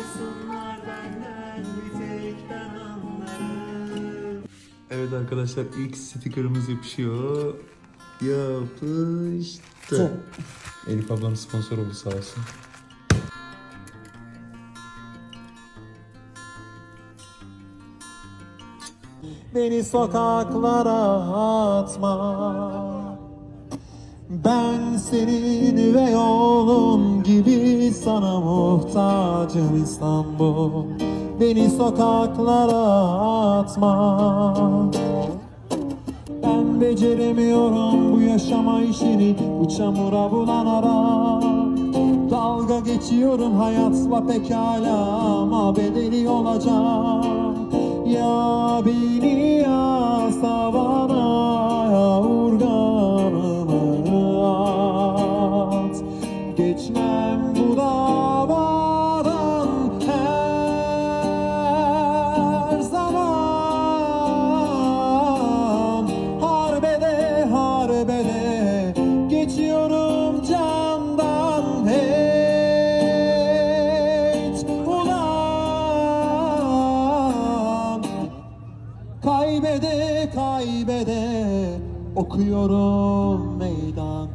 Duysunlar benden bir tek ben anlarım Evet arkadaşlar ilk stikerimiz yapışıyor. Yapıştı. Elif ablam sponsor oldu sağ olsun. Beni sokaklara atma Ben senin üvey oğlun gibi sana muhtacım İstanbul. Beni sokaklara atma. Ben beceremiyorum bu yaşama işini. Bu çamura bulanarak Dalga geçiyorum hayatla pekala Ama bedeli olacak. Ya beni ya savana Ya urganımı at. Geçmem Kaybede kaybede okuyorum meydan